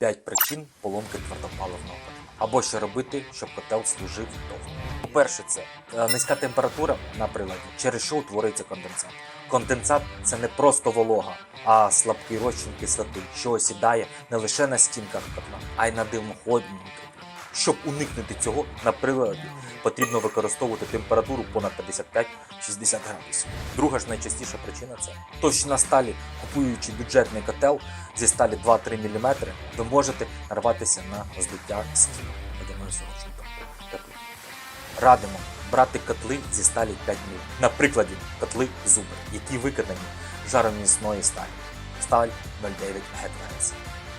5 причин поломки твердопаливного котла. Або що робити, щоб котел служив довго. По-перше, це е, низька температура на приладі, через що утворюється конденсат. Конденсат це не просто волога, а слабкий розчин кислоти, що осідає не лише на стінках котла, а й на димоходному трубі. Щоб уникнути цього, на приладі потрібно використовувати температуру понад 55-60 градусів. Друга ж найчастіша причина це товщина сталі, купуючи бюджетний котел зі сталі 2-3 мм, ви можете нарватися на здуття стін. Радимо брати котли зі сталі 5 мм. На прикладі котли зуби, які виконані жаромісної сталі. Сталь 0,9 ГТС.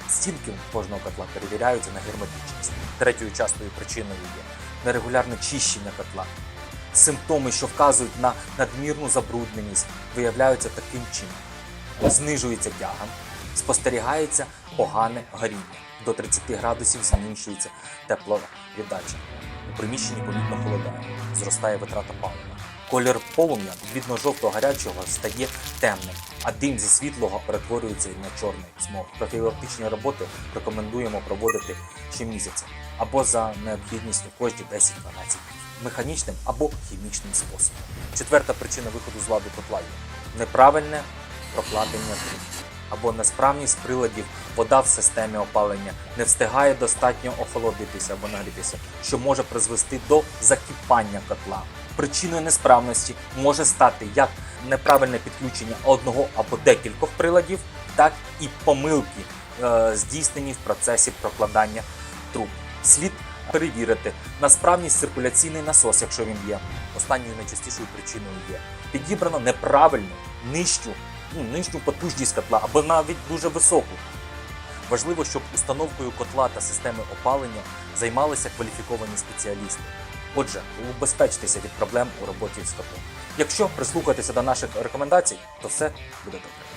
Стінки кожного котла перевіряються на герметичність. Третьою частою причиною є нерегулярне чищення котла. Симптоми, що вказують на надмірну забрудненість, виявляються таким чином: знижується тяга, спостерігається погане горіння. До 30 градусів зменшується тепловіддача. У приміщенні помітно холодає, зростає витрата палива. Колір полум'я від жовтого гарячого стає темним, а дим зі світлого перетворюється на чорний смог. Профілактичні роботи рекомендуємо проводити щомісяця або за необхідністю кожні 10-12 днів, механічним або хімічним способом. Четверта причина виходу з ладу котла є неправильне прокладення труб або несправність приладів, вода в системі опалення не встигає достатньо охолодитися або нагрітися, що може призвести до закипання котла. Причиною несправності може стати як неправильне підключення одного або декількох приладів, так і помилки, е, здійснені в процесі прокладання труб. Слід перевірити на справність циркуляційний насос, якщо він є. Останньою найчастішою причиною є підібрано неправильну нижчу, ну, нижню потужність котла або навіть дуже високу. Важливо, щоб установкою котла та системи опалення займалися кваліфіковані спеціалісти. Отже, убезпечтеся від проблем у роботі з котлом. Якщо прислухатися до наших рекомендацій, то все буде добре.